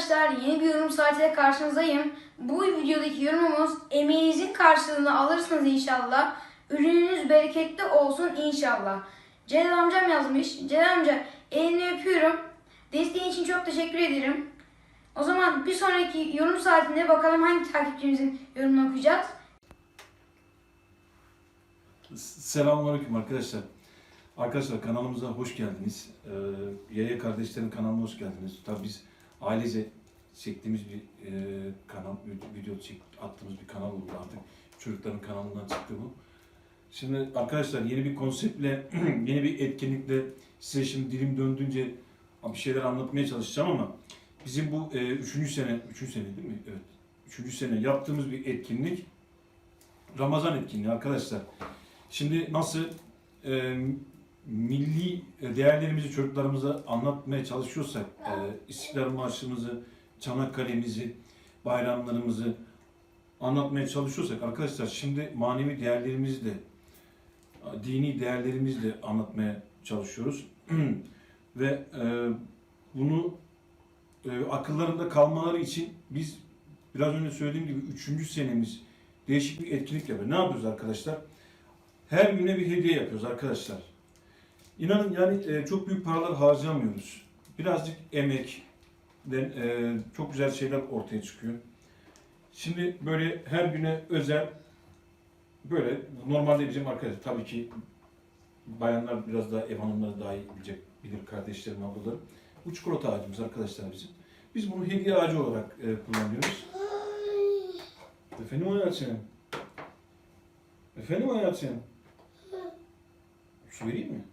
arkadaşlar yeni bir yorum saatiyle karşınızdayım. Bu videodaki yorumumuz emeğinizin karşılığını alırsınız inşallah. Ürününüz bereketli olsun inşallah. Celal amcam yazmış. Celal amca elini öpüyorum. Desteğin için çok teşekkür ederim. O zaman bir sonraki yorum saatinde bakalım hangi takipçimizin yorumunu okuyacağız. Selamünaleyküm arkadaşlar. Arkadaşlar kanalımıza hoş geldiniz. Ee, Yaya kardeşlerin kanalına hoş geldiniz. Tabii biz ailece çektiğimiz bir e, kanal, video çek, attığımız bir kanal oldu artık. Çocukların kanalından çıktı bu. Şimdi arkadaşlar yeni bir konseptle, yeni bir etkinlikle size şimdi dilim döndüğünce bir şeyler anlatmaya çalışacağım ama bizim bu e, üçüncü sene, üçüncü sene değil mi? Evet. Üçüncü sene yaptığımız bir etkinlik Ramazan etkinliği arkadaşlar. Şimdi nasıl e, milli değerlerimizi çocuklarımıza anlatmaya çalışıyorsak, e, İstiklal Marşımızı, Çanakkale'mizi, bayramlarımızı anlatmaya çalışıyorsak arkadaşlar şimdi manevi değerlerimizi de, dini değerlerimizi de anlatmaya çalışıyoruz. Ve e, bunu e, akıllarında kalmaları için biz biraz önce söylediğim gibi üçüncü senemiz değişik bir etkinlik yapıyoruz. Ne yapıyoruz arkadaşlar? Her güne bir hediye yapıyoruz arkadaşlar. İnanın yani e, çok büyük paralar harcamıyoruz. Birazcık emek, e, çok güzel şeyler ortaya çıkıyor. Şimdi böyle her güne özel böyle normalde bizim arkadaşlar tabii ki bayanlar biraz daha ev hanımları daha iyi bilecek bilir kardeşlerim ablalarım. Bu çikolata ağacımız arkadaşlar bizim. Biz bunu hediye ağacı olarak e, kullanıyoruz. Efendim hayatım. Efendim hayatım. Su vereyim mi?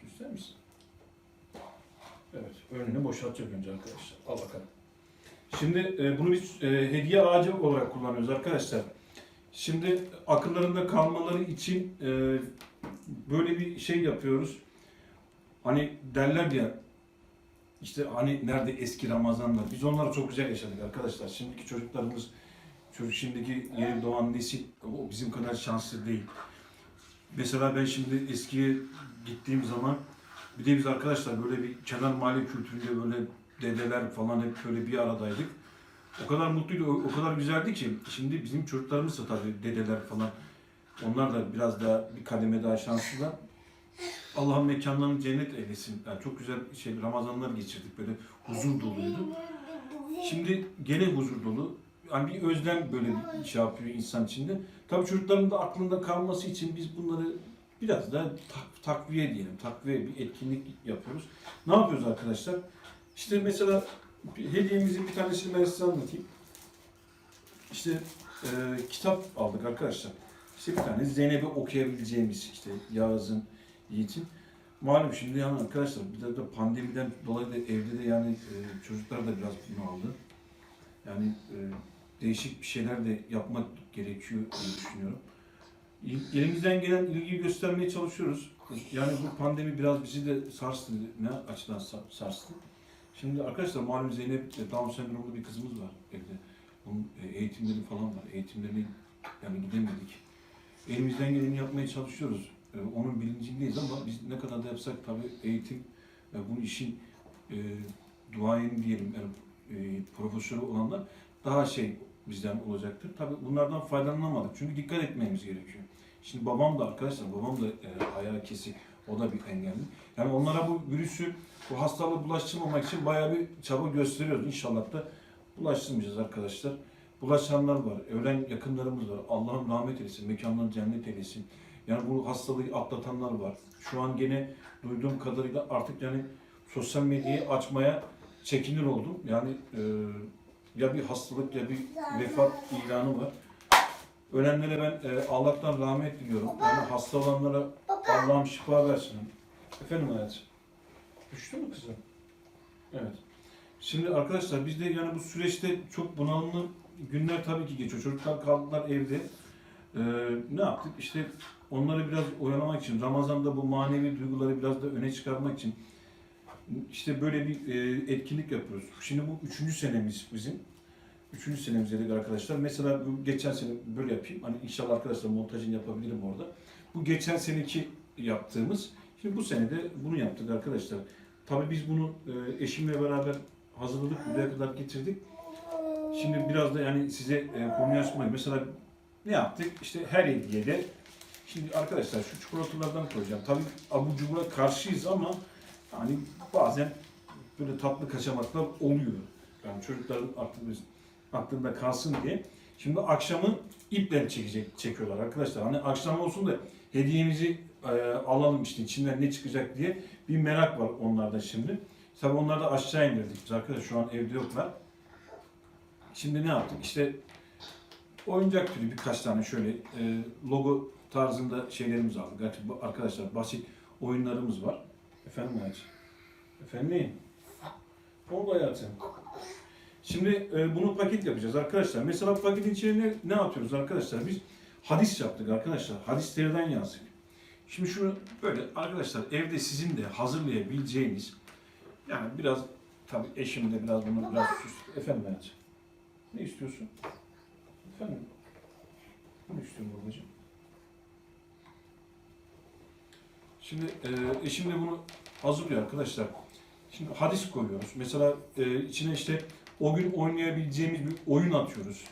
Su ister misin? Evet, önünü boşaltacak önce arkadaşlar. Al bakalım. Şimdi e, bunu biz e, hediye ağacı olarak kullanıyoruz arkadaşlar. Şimdi akıllarında kalmaları için e, böyle bir şey yapıyoruz. Hani derler ya işte hani nerede eski Ramazanlar. Biz onları çok güzel yaşadık arkadaşlar. Şimdiki çocuklarımız, çocuk şimdiki yeni doğan nesil o bizim kadar şanslı değil. Mesela ben şimdi eskiye gittiğim zaman bir de biz arkadaşlar böyle bir kenar mahalle kültüründe böyle dedeler falan hep böyle bir aradaydık. O kadar mutluydu, o, o kadar güzeldi ki şimdi bizim çocuklarımız da tabii dedeler falan onlar da biraz daha bir kademe daha şanslılar. Allah'ın mekanlarını cennet eylesin. Yani çok güzel şey Ramazanlar geçirdik böyle huzur doluydu. Şimdi gene huzur dolu. Yani bir özlem böyle bir şey yapıyor insan içinde. Tabii çocukların da aklında kalması için biz bunları biraz da tak- takviye diyelim. Takviye bir etkinlik yapıyoruz. Ne yapıyoruz arkadaşlar? İşte mesela hediyemizin bir tanesini ben size anlatayım. İşte e, kitap aldık arkadaşlar. İşte bir tane Zeynep'i okuyabileceğimiz işte Yağız'ın, Yiğit'in. Malum şimdi yani arkadaşlar bir de, de pandemiden dolayı da evde de yani e, çocuklar da biraz bunu aldı. Yani e, değişik bir şeyler de yapmak gerekiyor diye düşünüyorum. Elimizden gelen ilgiyi göstermeye çalışıyoruz. Yani bu pandemi biraz bizi de sarstı. Ne açıdan sa- sarstı? Şimdi arkadaşlar malum Zeynep e, Down sendromlu bir kızımız var evde. Onun e, eğitimleri falan var. Eğitimlerine yani gidemedik. Elimizden geleni yapmaya çalışıyoruz. E, Onun bilincindeyiz ama biz ne kadar da yapsak tabii eğitim ve bu işin e, duayeni diyelim yani e, profesörü olanlar daha şey bizden olacaktır. Tabii bunlardan faydalanamadık. Çünkü dikkat etmemiz gerekiyor. Şimdi babam da arkadaşlar, babam da e, ayağı kesik. O da bir engelli. Yani onlara bu virüsü, bu hastalığı bulaştırmamak için bayağı bir çaba gösteriyoruz. İnşallah da bulaştırmayacağız arkadaşlar. Bulaşanlar var, ölen yakınlarımız var. Allah'ım rahmet eylesin, mekanlarını cennet eylesin. Yani bu hastalığı atlatanlar var. Şu an gene duyduğum kadarıyla artık yani sosyal medyayı açmaya çekinir oldum. Yani e, ya bir hastalık ya bir vefat ilanı var. Ölenlere ben e, Allah'tan rahmet diliyorum. Yani hasta olanlara Allah'ım şifa versin. Efendim hayatım. Düştü mü kızım? Evet. Şimdi arkadaşlar biz de yani bu süreçte çok bunalımlı günler tabii ki geçiyor. Çocuklar kaldılar evde. Ee, ne yaptık? İşte onları biraz oyalamak için, Ramazan'da bu manevi duyguları biraz da öne çıkarmak için işte böyle bir e, etkinlik yapıyoruz. Şimdi bu üçüncü senemiz bizim. Üçüncü senemiz dedik arkadaşlar. Mesela bu geçen sene böyle yapayım. Hani inşallah arkadaşlar montajını yapabilirim orada. Bu geçen seneki yaptığımız. Şimdi bu sene de bunu yaptık arkadaşlar. Tabii biz bunu e, eşimle beraber hazırladık, buraya kadar getirdik. Şimdi biraz da yani size e, konuyu açmayı. Mesela ne yaptık? İşte her hediyede Şimdi arkadaşlar şu çikolatalardan koyacağım. Tabii abur cubura karşıyız ama hani bazen böyle tatlı kaçamaklar oluyor. Yani çocukların aklında, aklında kalsın diye. Şimdi akşamı iple çekecek, çekiyorlar arkadaşlar. Hani akşam olsun da hediyemizi e, alalım işte içinden ne çıkacak diye bir merak var onlarda şimdi. Tabii onları da aşağı indirdik biz arkadaşlar. Şu an evde yoklar. Şimdi ne yaptık? İşte oyuncak türü birkaç tane şöyle e, logo tarzında şeylerimiz aldık. Artık arkadaşlar basit oyunlarımız var. Efendim hayatım. Efendim neyim? Oldu hayatım. Şimdi e, bunu paket yapacağız arkadaşlar. Mesela paketin içine ne, atıyoruz arkadaşlar? Biz hadis yaptık arkadaşlar. Hadislerden yazdık. Şimdi şunu böyle arkadaşlar evde sizin de hazırlayabileceğiniz yani biraz tabii eşim de biraz bunu biraz süs. Efendim hayatım. Ne istiyorsun? Efendim? Ne istiyorum babacığım? Şimdi e, eşim de bunu hazırlıyor arkadaşlar. Şimdi hadis koyuyoruz. Mesela e, içine işte o gün oynayabileceğimiz bir oyun atıyoruz.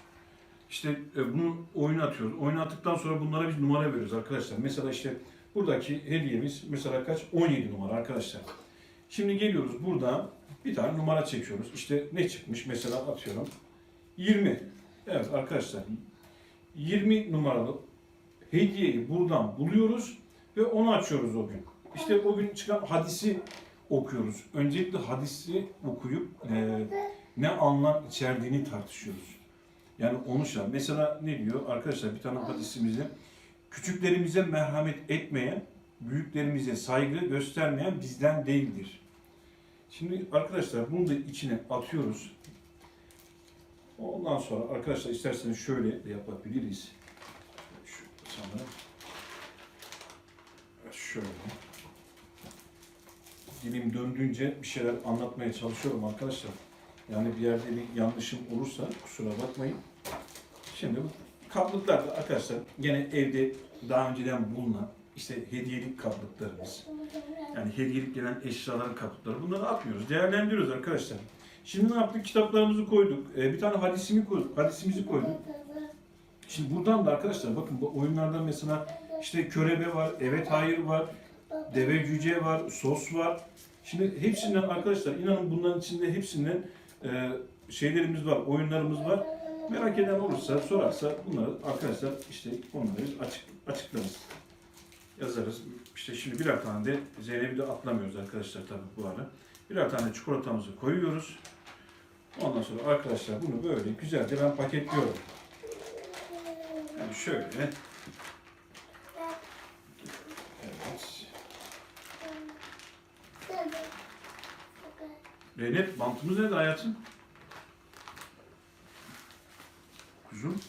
İşte e, bunu oyun atıyoruz. Oyun attıktan sonra bunlara biz numara veriyoruz arkadaşlar. Mesela işte buradaki hediyemiz mesela kaç? 17 numara arkadaşlar. Şimdi geliyoruz burada bir tane numara çekiyoruz. İşte ne çıkmış? Mesela atıyorum 20. Evet arkadaşlar 20 numaralı hediyeyi buradan buluyoruz ve onu açıyoruz o gün. İşte o gün çıkan hadisi okuyoruz. Öncelikle hadisi okuyup e, ne anlam içerdiğini tartışıyoruz. Yani onu şey. Mesela ne diyor? Arkadaşlar bir tane hadisimizde küçüklerimize merhamet etmeyen, büyüklerimize saygı göstermeyen bizden değildir. Şimdi arkadaşlar bunu da içine atıyoruz. Ondan sonra arkadaşlar isterseniz şöyle de yapabiliriz. Şu sanırım. Şöyle. Dilim döndüğünce bir şeyler anlatmaya çalışıyorum arkadaşlar. Yani bir yerde bir yanlışım olursa kusura bakmayın. Şimdi bu kaplıklar da arkadaşlar gene evde daha önceden bulunan işte hediyelik kaplıklarımız. Yani hediyelik gelen eşyaların kaplıkları. Bunları atmıyoruz. Değerlendiriyoruz arkadaşlar. Şimdi ne yaptık? Kitaplarımızı koyduk. Ee, bir tane hadisimi koyduk. Hadisimizi koyduk. Şimdi buradan da arkadaşlar bakın bu oyunlardan mesela işte körebe var, evet hayır var, deve cüce var, sos var. Şimdi hepsinden arkadaşlar inanın bunların içinde hepsinden e, şeylerimiz var, oyunlarımız var. Merak eden olursa sorarsa bunları arkadaşlar işte onları açık, açıklarız. Yazarız. İşte şimdi birer tane de Zeynep'i de atlamıyoruz arkadaşlar tabii bu ara. Birer tane çikolatamızı koyuyoruz. Ondan sonra arkadaşlar bunu böyle güzelce ben paketliyorum. Yani şöyle. Evet. Zeynep bantımız nerede hayatım? Kuzum.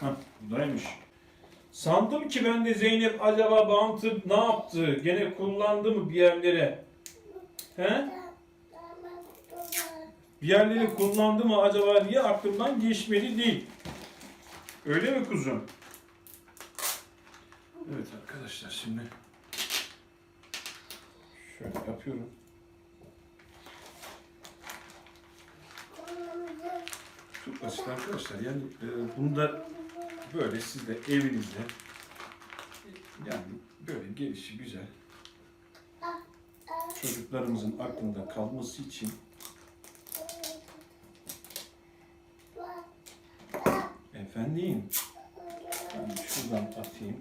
Ha, buradaymış. Sandım ki ben de Zeynep acaba bantı ne yaptı? Gene kullandı mı bir yerlere? He? Bir yerleri kullandı mı acaba diye aklımdan geçmedi değil. Öyle mi kuzum? Evet arkadaşlar şimdi şöyle yapıyorum. Çok basit arkadaşlar. Yani e, bunu da böyle siz de evinizde yani böyle gelişi güzel çocuklarımızın aklında kalması için efendim ben şuradan atayım.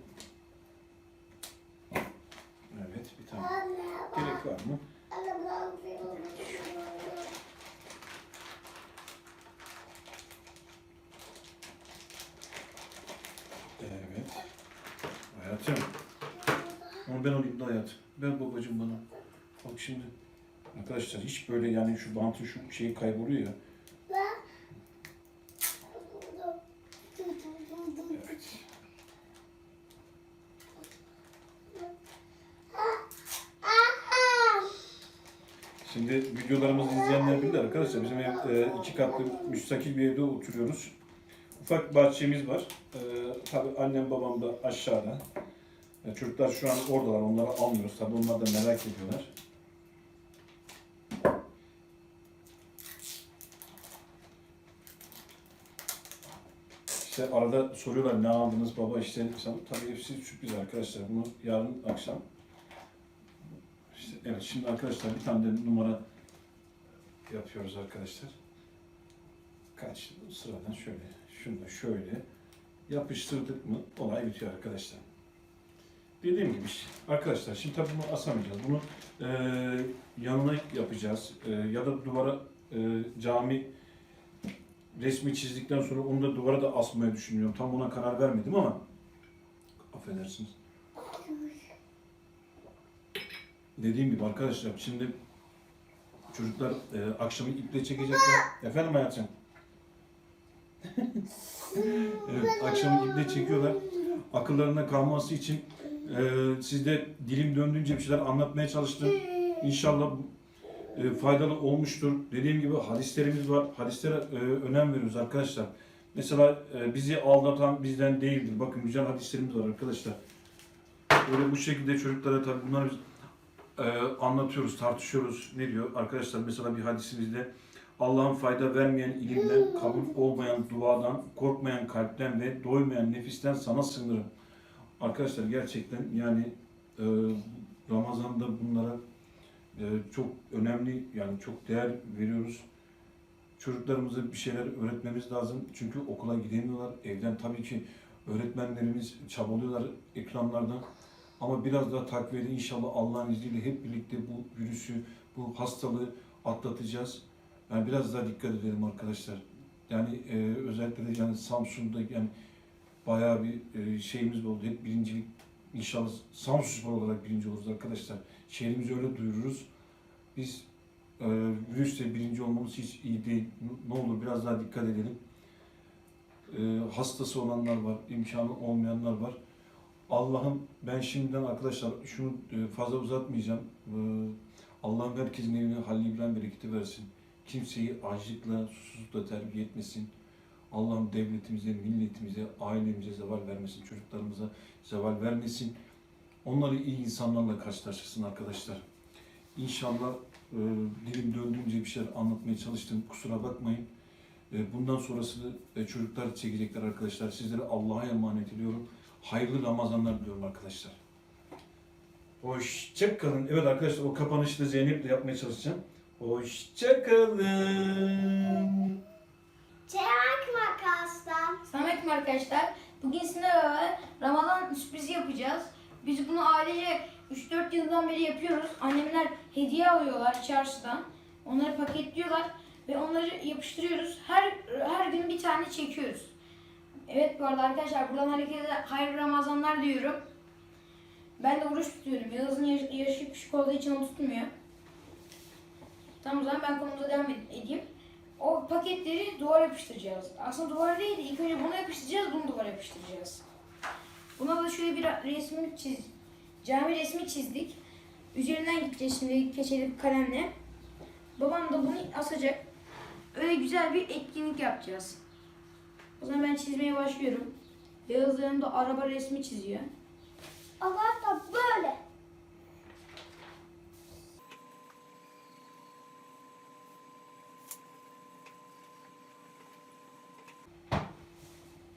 Evet bir tane. Gerek var mı? Evet. Hayatım. Onu ben alayım da hayatım. Ver babacığım bana. Bak şimdi. Arkadaşlar hiç böyle yani şu bantın şu şeyi kayboluyor ya. Şimdi videolarımızı izleyenler bilir arkadaşlar. Bizim ev e, iki katlı müstakil bir evde oturuyoruz. Ufak bahçemiz var. E, tabii annem babam da aşağıda. E, çocuklar şu an oradalar. Onları almıyoruz. Tabii onlar da merak ediyorlar. İşte arada soruyorlar ne aldınız baba işte sen tabii hepsi sürpriz arkadaşlar. Bunu yarın akşam işte evet şimdi arkadaşlar bir tane de numara yapıyoruz arkadaşlar. Kaç sıradan şöyle şunu da şöyle yapıştırdık mı olay bitiyor arkadaşlar. Dediğim gibi arkadaşlar şimdi tabii bunu asamayacağız. Bunu e, yanına yapacağız E, ya da duvara e, cami resmi çizdikten sonra onu da duvara da asmayı düşünüyorum. Tam ona karar vermedim ama affedersiniz. Dediğim gibi arkadaşlar şimdi çocuklar e, akşamı iple çekecekler. Efendim hayatım? evet, akşamı iple çekiyorlar. Akıllarına kalması için e, siz dilim döndüğünce bir şeyler anlatmaya çalıştım. İnşallah e, faydalı olmuştur. Dediğim gibi hadislerimiz var. Hadislere e, önem veriyoruz arkadaşlar. Mesela e, bizi aldatan bizden değildir. Bakın güzel hadislerimiz var arkadaşlar. Böyle bu şekilde çocuklara tabii bunları biz e, anlatıyoruz, tartışıyoruz. Ne diyor? Arkadaşlar mesela bir hadisimizde Allah'ın fayda vermeyen ilimden, kabul olmayan duadan, korkmayan kalpten ve doymayan nefisten sana sığınırım. Arkadaşlar gerçekten yani e, Ramazan'da bunlara e, çok önemli yani çok değer veriyoruz. Çocuklarımıza bir şeyler öğretmemiz lazım. Çünkü okula gidemiyorlar. Evden tabii ki öğretmenlerimiz çabalıyorlar ekranlardan. Ama biraz daha takviyeli inşallah Allah'ın izniyle hep birlikte bu virüsü, bu hastalığı atlatacağız. Yani biraz daha dikkat edelim arkadaşlar. Yani e, özellikle de yani Samsun'da yani bayağı bir e, şeyimiz oldu. Hep birincilik inşallah Samsun Spor olarak birinci oluruz arkadaşlar. Şehrimizi öyle duyururuz. Biz e, virüste birinci olmamız hiç iyi değil. Ne olur biraz daha dikkat edelim. E, hastası olanlar var, imkanı olmayanlar var. Allah'ım ben şimdiden arkadaşlar şunu e, fazla uzatmayacağım. E, Allah'ım herkesin evine Halil İbrahim bereketi versin. Kimseyi açlıkla, susuzlukla terbiye etmesin. Allah'ım devletimize, milletimize, ailemize zeval vermesin, çocuklarımıza zeval vermesin. Onları iyi insanlarla karşılaştırsın arkadaşlar. İnşallah e, dilim döndüğünce bir şeyler anlatmaya çalıştım. Kusura bakmayın. E, bundan sonrasını e, çocuklar çekecekler arkadaşlar. Sizlere Allah'a emanet ediyorum. Hayırlı Ramazanlar diliyorum arkadaşlar. Hoşçakalın. Evet arkadaşlar o kapanışı da Zeynep'le yapmaya çalışacağım. Hoşçakalın. Arkadaşlar. Bugün sizinle beraber Ramazan sürprizi yapacağız. Biz bunu ailece 3-4 yıldan beri yapıyoruz. Annemler hediye alıyorlar çarşıdan. Onları paketliyorlar ve onları yapıştırıyoruz. Her her gün bir tane çekiyoruz. Evet bu arada arkadaşlar buradan herkese hayırlı Ramazanlar diyorum. Ben de oruç tutuyorum. Yaş- yaşı küçük olduğu için o tutmuyor. Tamam o zaman ben konumuza devam ed- edeyim. O paketleri duvara yapıştıracağız. Aslında duvar değil de ilk önce bunu yapıştıracağız, bunu duvara yapıştıracağız. Buna da şöyle bir resmi çiz, cami resmi çizdik. Üzerinden gideceğiz şimdi keçeli kalemle. Babam da bunu asacak. Öyle güzel bir etkinlik yapacağız. O zaman ben çizmeye başlıyorum. Yağız'ın da araba resmi çiziyor. Allah da böyle.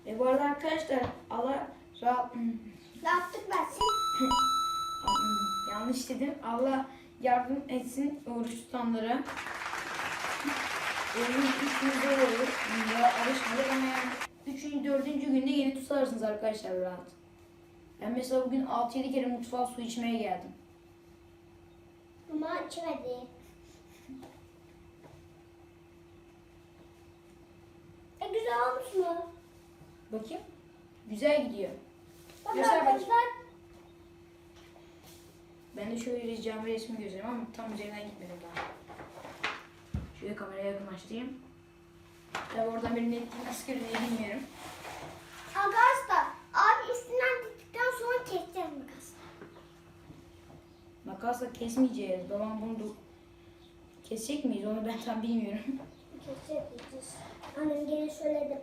Ve bu arada arkadaşlar Allah rahat... Lastik versin. Yanlış dedim. Allah yardım etsin oruç tutanlara. Oruç zor olur. Ya alışmadık ama yani üçüncü, dördüncü günde yeni tutarsınız arkadaşlar rahat. Ben mesela bugün 6-7 kere mutfağa su içmeye geldim. Ama içmedi. E güzel olmuş mu? Bakayım. Güzel gidiyor. Bak Göster bakayım. arkadaşlar. Ben de şöyle cami resmi gözlerim ama tam üzerinden gitmedim daha. Şöyle kameraya yakınlaştırayım. Tabi oradan benim netliğim nasıl görünüyor bilmiyorum. Arkadaşlar abi üstünden diktikten sonra keseceğiz makasla. Makasla kesmeyeceğiz. Babam bunu kesecek miyiz onu ben tam bilmiyorum. Keseceğiz. Annem gene söyledi.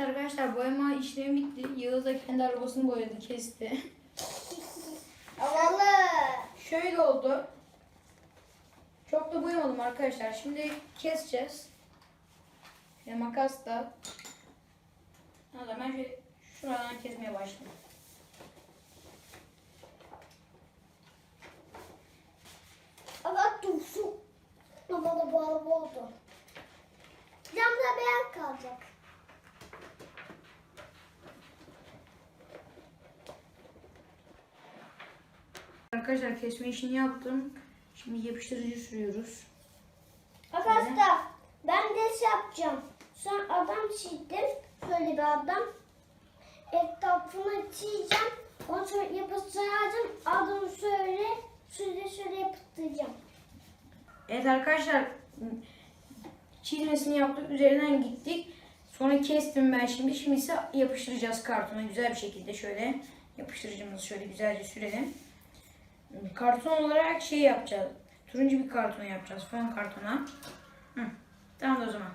Arkadaşlar boyama işlemi bitti. Yağız da kendi arabasını boyadı, kesti. Havalı. Şöyle oldu. Çok da boyamadım arkadaşlar. Şimdi keseceğiz. ve makas da o zaman şöyle şuradan kesmeye başlayayım. Ama dursun. Ama da bu araba oldu. Camda beyaz kalacak. Arkadaşlar kesme işini yaptım. Şimdi yapıştırıcı sürüyoruz. Arkadaşlar ben de şey yapacağım. Sen adam çizdim. Şöyle bir adam. Etrafını çizeceğim. Ondan sonra yapıştıracağım. Adamı şöyle şöyle şöyle yapıştıracağım. Evet arkadaşlar çizmesini yaptık. Üzerinden gittik. Sonra kestim ben şimdi. Şimdi ise yapıştıracağız kartona güzel bir şekilde şöyle yapıştırıcımızı şöyle güzelce sürelim. Karton olarak şey yapacağız. Turuncu bir karton yapacağız. Fon kartona. Hı. Tamam o zaman.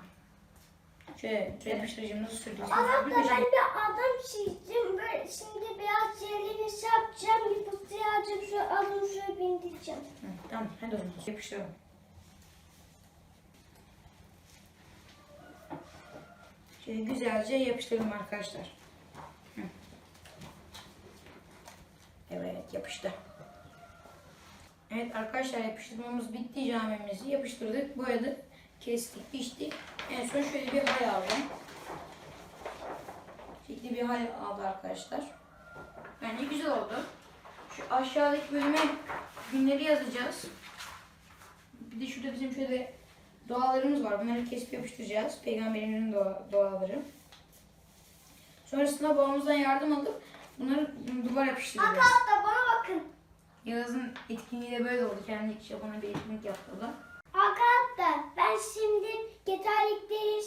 Şöyle yapıştırıcımızı sürdük. Arap'ta ben bir adam çizdim. Böyle şimdi beyaz yerlerini şey yapacağım. Yapıştıracağım. Şu adamı şöyle bindireceğim. Hı, Tamam hadi o zaman yapıştıralım. Şöyle güzelce yapıştıralım arkadaşlar. Hı. Evet yapıştı. Evet arkadaşlar yapıştırmamız bitti camimizi yapıştırdık, boyadık, kestik, biçtik. En son şöyle bir hal aldı. Şekli bir hal aldı arkadaşlar. Bence güzel oldu. Şu aşağıdaki bölüme günleri yazacağız. Bir de şurada bizim şöyle dualarımız var. Bunları kesip yapıştıracağız. Peygamberimizin dua, duaları. Sonrasında babamızdan yardım alıp bunları duvar yapıştıracağız. Yağız'ın etkinliği de böyle oldu. Kendi Japon'a bir etkinlik yaptı o da. Arkadaşlar ben şimdi yeterlikleri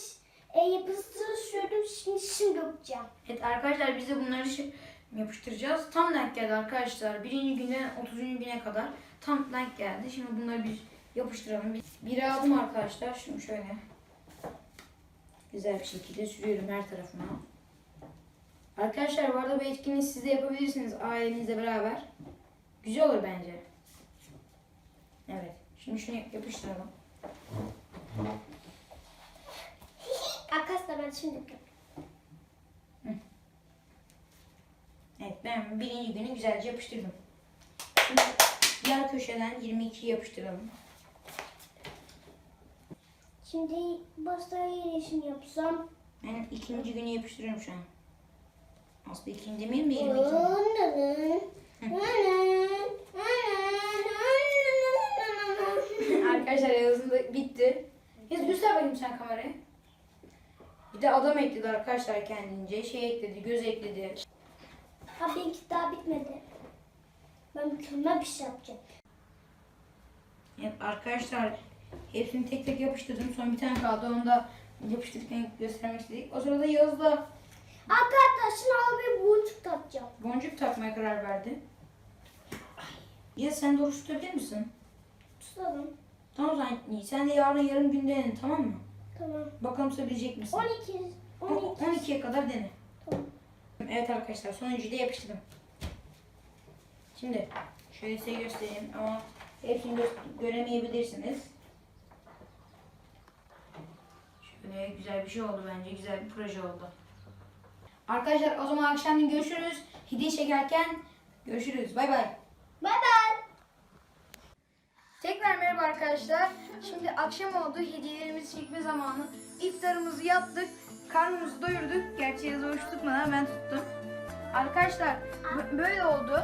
e, yapıştırı sürdüm. Şimdi şimdi yapacağım. Evet arkadaşlar biz de bunları şey yapıştıracağız. Tam denk geldi arkadaşlar. Birinci günden 30. güne kadar tam denk geldi. Şimdi bunları bir yapıştıralım. Bir, bir aldım arkadaşlar. Şimdi şöyle güzel bir şekilde sürüyorum her tarafına. Arkadaşlar bu arada bu etkinliği siz de yapabilirsiniz ailenizle beraber. Güzel olur bence. Evet. Şimdi şunu yapıştıralım. Arkadaşlar ben şimdi yapıyorum. Evet ben birinci günü güzelce yapıştırdım. Şimdi diğer köşeden 22 yapıştıralım. Şimdi başta yeşil yapsam. Ben ikinci günü yapıştırıyorum şu an. Aslında ikinci demeyeyim de 22. Arkadaşlar yazın da bitti. Yaz göster bakayım sen kamerayı. Bir de adam ekledi arkadaşlar kendince. Şey ekledi, göz ekledi. Ha benimki daha bitmedi. Ben mükemmel bir şey yapacağım. Evet, arkadaşlar hepsini tek tek yapıştırdım. Son bir tane kaldı. Onu da yapıştırırken göstermek istedik. O sırada Yağız da Arkadaşlar şimdi al bir boncuk takacağım. boncuk takmaya karar verdi. Ya sen de oruç tutabilir misin? Tutalım. Tamam sen, sen de yarın yarım gün dene tamam mı? Tamam. Bakalım tutabilecek misin? 12. O- 12. 12'ye kadar dene. Tamam. Evet arkadaşlar sonuncuyu da yapıştırdım. Şimdi şöyle size göstereyim ama hepsini gö- göremeyebilirsiniz. Şöyle güzel bir şey oldu bence. Güzel bir proje oldu. Arkadaşlar o zaman akşam görüşürüz. Hediye çekerken görüşürüz. Bay bay. Bay bay. Merhaba arkadaşlar. Şimdi akşam oldu. Hediyelerimizi çekme zamanı. İftarımızı yaptık. Karnımızı doyurduk. Gerçi Yağız oruç tutmadan ben tuttum. Arkadaşlar böyle oldu.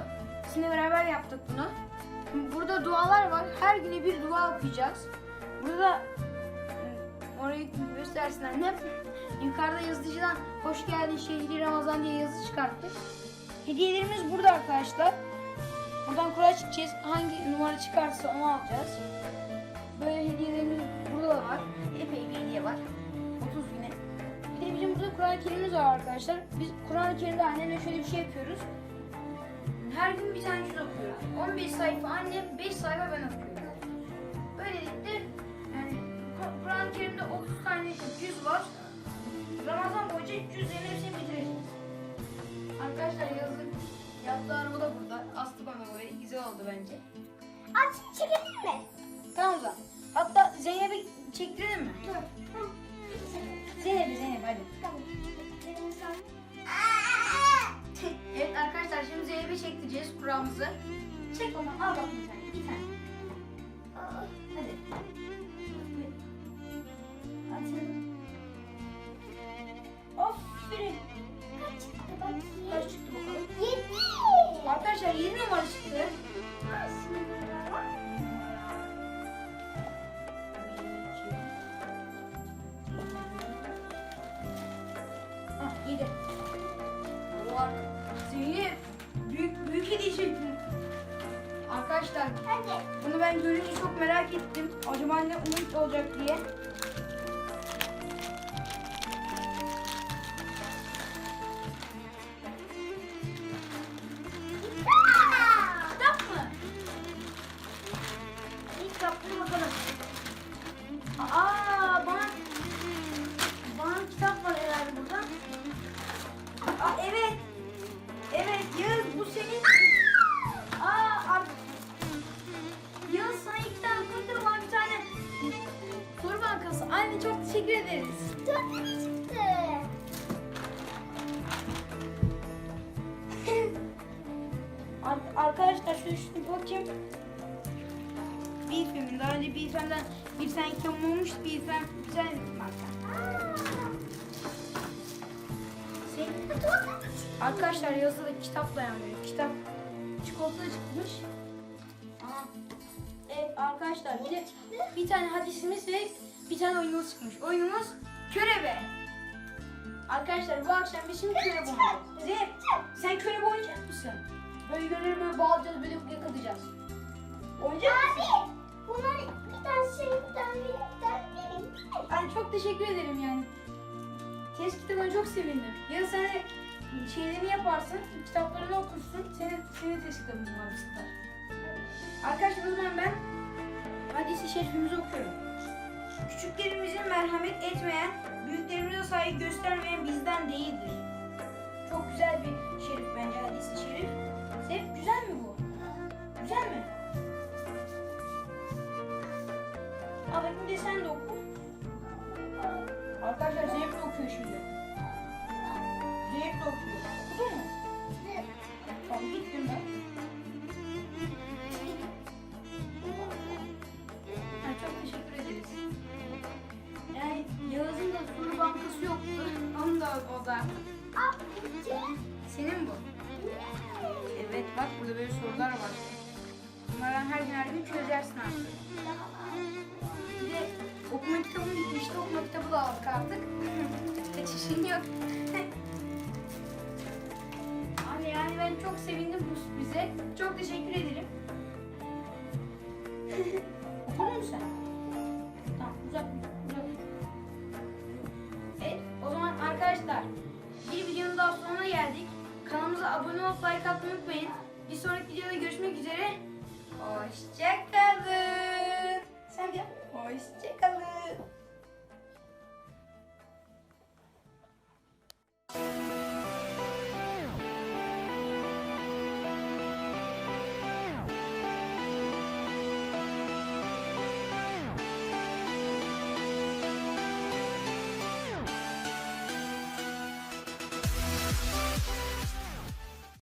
Sizinle beraber yaptık bunu. Burada dualar var. Her güne bir dua okuyacağız. Burada ım, orayı göstersin annem. Yukarıda yazıcıdan hoş geldin şehri Ramazan diye yazı çıkarttık. Hediyelerimiz burada arkadaşlar. Buradan kura çekeceğiz. Hangi numara çıkarsa onu alacağız. Böyle hediyelerimiz burada da var. Epey bir hediye var. 30 güne. Bir de bizim burada Kur'an-ı Kerim'imiz var arkadaşlar. Biz Kur'an-ı Kerim'de annemle şöyle bir şey yapıyoruz. Her gün bir tane cüz okuyoruz. 15 sayfa annem, 5 sayfa ben okuyorum. Böylelikle yani Kur- Kur'an-ı Kerim'de 30 tane cüz var. Ramazan boyunca cüzlerin hepsini bitireceğiz. Arkadaşlar yazık. Yaptığı araba da burada. Astı bana buraya. Güzel oldu bence. Aç çekebilir mi? Tamam o zaman. Hatta Zeynep'i çektirelim mi? Dur. Zeynep'i Zeynep hadi. Tamam. Evet arkadaşlar şimdi Zeynep'i çektireceğiz kuramızı. Çek onu al bak bir tane. Bir tane. Arkadaşlar yazılı kitap dayanıyor. Kitap çikolata çıkmış. Aha. Evet arkadaşlar bir de bir tane hadisimiz ve bir tane oyunumuz çıkmış. Oyunumuz körebe. Arkadaşlar bu akşam biz şimdi körebe oynayacağız. Zeynep sen körebe oynayacak mısın? Böyle gönülleri böyle bağlayacağız böyle yakalayacağız. Oynayacak mısın? Abi. Bunlar bir tane şey, bir tane, bir tane, bir tane. Ben çok teşekkür ederim yani. Test kitabına çok sevindim. Ya sen de şeylerini yaparsın, kitaplarını okursun. Test kitabın var bu sefer. Arkadaşlar o zaman ben hadisi şerifimizi okuyorum. Küçüklerimize merhamet etmeyen, büyüklerimize saygı göstermeyen bizden değildir. Çok güzel bir şerif bence hadisi şerif. Sevip güzel mi bu? Güzel mi? Al bakayım de sen de oku. Arkadaşlar Zeynep okuyor şimdi. De okuyor. Okudun mu? Tamam gittim ben. Ha, çok teşekkür ederiz. Yani Yağız'ın da soru bankası yoktu. Onun da o da. Senin bu. Evet bak burada böyle sorular var. Bunlardan her gün her gün çözersin artık. Ben çok sevindim bu sürprize. Çok teşekkür ederim. Okudun mu sen? Tamam uzak